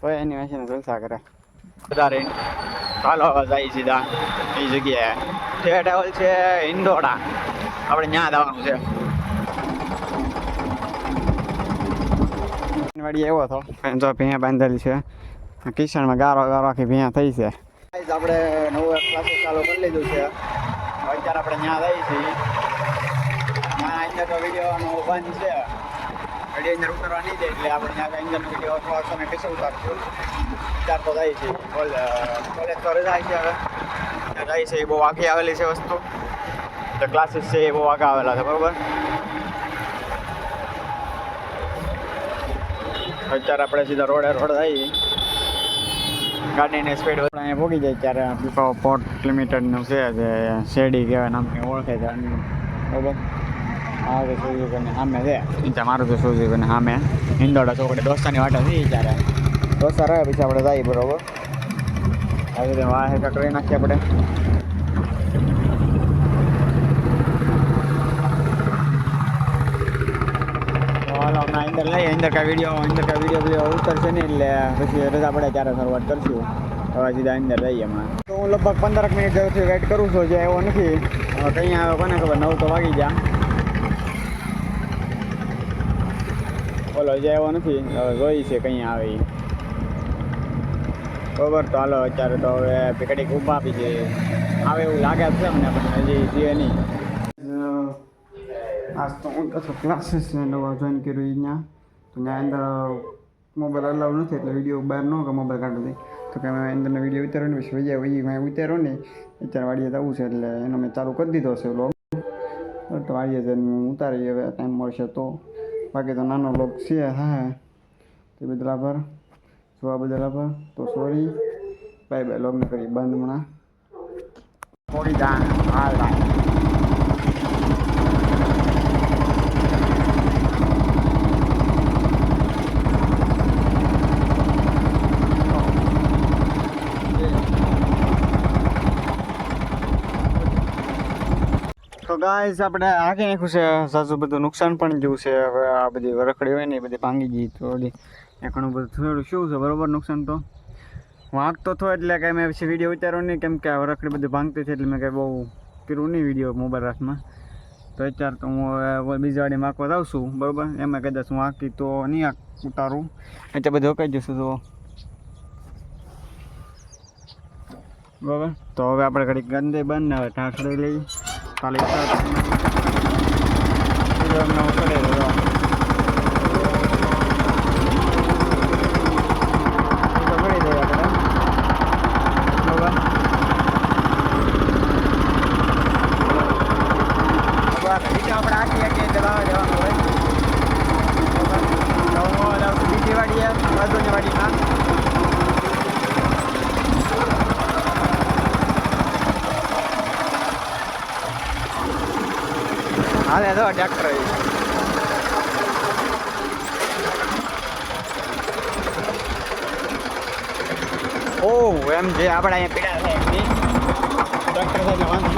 કોઈ એની વાંચીને જલસા કરે. વધારે. ચાલો જાય સીધા. એ જગ્યાએ. ઠેઠ આવેલ છે ઇન્દોડા આપણે ત્યાં જવાનું છે. વાડી એવો હતો. જો ભીયા બાંધેલી છે. કિશનમાં ગારો ગારો આખી ભીયા થઈ છે. આપણે નવું ક્લાસીસ ચાલુ કરી લીધું છે. અત્યારે આપણે ત્યાં જઈએ છીએ. ત્યાં અંદર તો વિડીયોનો બંધ છે. વીડિયો અંદર ઉતરવા નહીં જાય એટલે આપણે ત્યાં અંદરનો વીડિયો થોડા સમય પછી ઉતારશું ચાર તો જાય છે કોલેજ તો રજા છે હવે ત્યાં જાય છે એ બહુ આખી આવેલી છે વસ્તુ જે ક્લાસીસ છે એ બહુ આગળ આવેલા છે બરોબર અત્યારે આપણે સીધા રોડે રોડ જઈએ ગાડીની સ્પીડ અહીંયા ભોગી જાય ત્યારે પીપા પોર્ટ લિમિટેડનું છે જે શેરડી કહેવાય નામની ઓળખે છે આની બરોબર આ તો સુઝુકીની સામે છે. ત્યાં મારું તો સુઝુકીની સામે. હિંદોડા ચોકડી દોસ્તાની વાટે છે ત્યારે. દોસ્તા રહે પછી આપણે જઈએ બરોબર. આવી રીતે વાહ હેઠળ કરી નાખીએ આપણે. અંદર લઈએ. અંદર કાંઈ વીડિયો અંદર કાંઈ વીડિયો વીડિયો ઉતરશે નહીં એટલે પછી રજા પડે ત્યારે શરૂઆત કરશું. હવે સીધા અંદર લઈએ એમાં તો હું લગભગ પંદરક મિનિટ જેવું વેઇટ કરું છું જે એવો નથી. કંઈ આવે કોને ખબર નવ તો વાગી ગયા. જે એવો નથી. હવે છે કંઈ આવે. બરોબર તો હાલો, અત્યારે તો હવે કડીક ઊભા આપી છે. આવે એવું લાગે છે અમને, પણ નહીં. આજ તો હું કશો ક્લાસીસ નવા જોઈન કર્યું અહીંયા અંદર મોબાઈલ અલાઉ નથી, એટલે વીડિયો બહાર ન કે મોબાઈલ કાઢી દે તો કે મેં અંદરનો વીડિયો ઉતાર્યો ને, પછી વૈયા વૈયા મેં ઉતાર્યો ને, અત્યારે છે, એટલે એનો મેં ચાલુ કરી દીધો છે વ્લોગ તો વાડીએ જઈને હું ઉતારી, હવે ટાઈમ મળશે તો. બાકી તો નાનો લોક છે, હા. તે બદલા પર જોવા બદલ પર તો સોરી બાય બાય લોગને કરી, બંધ હમણાં. થોડી જાણ તો ગાઈસ આપણે આગે નાખ્યું છે. સાસુ બધું નુકસાન પણ જેવું છે. હવે આ બધી વરખડી હોય ને એ બધી ભાંગી ગઈ તો એ ઘણું બધું થોડું શું છે, બરોબર નુકસાન તો? વાંક તો થયો એટલે કાંઈ મેં પછી વીડિયો ઉતાર્યો નહીં, કેમ કે આ વરખડી બધી ભાંગતી છે એટલે મેં કાંઈ બહુ કર્યું નહીં વીડિયો મોબાઈલ હાથમાં. તો અત્યારે તો હું બીજી વાડી માખવા જાઉં છું, બરોબર? એમાં કદાચ હું આંકી તો નહીં આંક ઉતારું. એટલે બધું કહી જશું તો બરાબર? તો હવે આપણે ઘડીક ગંદે બંધ હવે ઢાંકડી લઈ. ખાલી આપણે આખી આખી દબાવવા જવાનું હોય તો હું જાઉં છું બીજી વાડીએ બાજુની વાડીમાં હાલે તો ટ્રેક્ટર ઓ એમ જે આપણે અહીંયા પીડા છે એમની. ટ્રેક્ટર સાથે વાંધો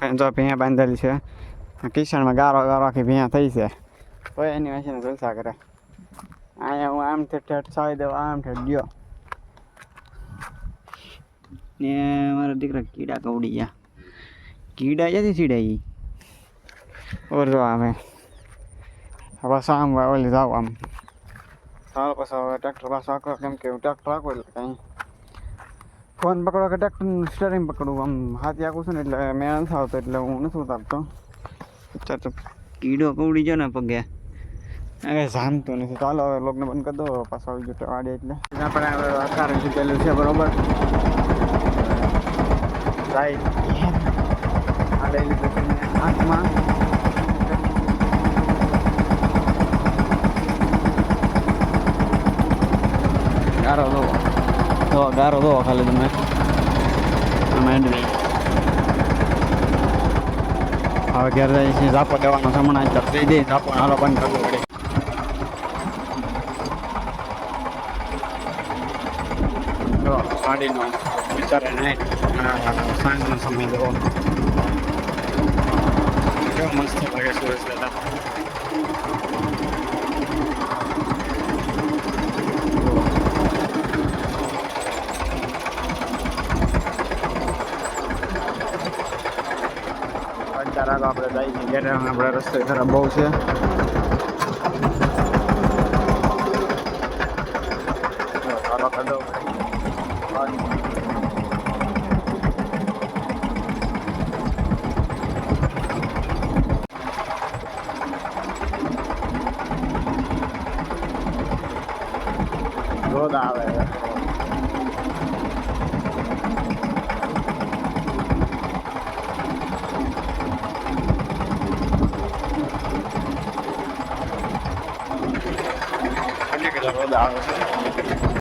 કાંઈ જો ભીયા બાંધેલી છે. કિશનમાં ગારો ગારો આખી ભીયા થઈ છે. તો એની વાંચીને જલસા કરે. અહીંયા હું આમ ઠેઠ છાવી દેવા આમ ઠેઠ ગયો. ને મારા દીકરા કીડા કવડી ગયા. કીડા ક્યાંથી ચીડાઈ? ઓર જો અમે હવે આમ ઓલી જાવ આમ. સારો પછી હવે ટ્રેક્ટર પાછો આખો કેમ કે ટ્રેક્ટર આખો એટલે કાંઈ. ફોન પકડો કે ટ્રેક્ટરનું સ્ટરિંગ પકડું? આમ હાથી આખું છું ને એટલે મેં નથી આવતો, એટલે હું નથી ઉતારતો. અત્યારે તો કીડો કવડી ગયો ને પગે. હવે જામતો નથી. ચાલો હવે લોકને બંધ કરી દો. પાછો આવી ગયો વાડે એટલે. આપણે હવે અત્યારે શીખેલું છે, બરોબર? જાય આ લઈ લીધું ગારો દો તો ગારો દો ખાલી તમે. હવે ઘેર જાય છે ઝાપો દેવાનો સામાન અત્યારે દઈ દે ઝાપો હાલો બંધ કરવો પડે. જો સાડીનો વિચારે નહીં સાંજનો સમય દેવો કેવા મસ્ત લાગે સુરેશ દાદા અત્યારે આગળ આપણે જઈએ છીએ ઘરે આપણે રસ્તે ખરાબ બહુ છે સારો ખાધો રોદ આવે છે. કેટલી કેટલા રોદ આવે છે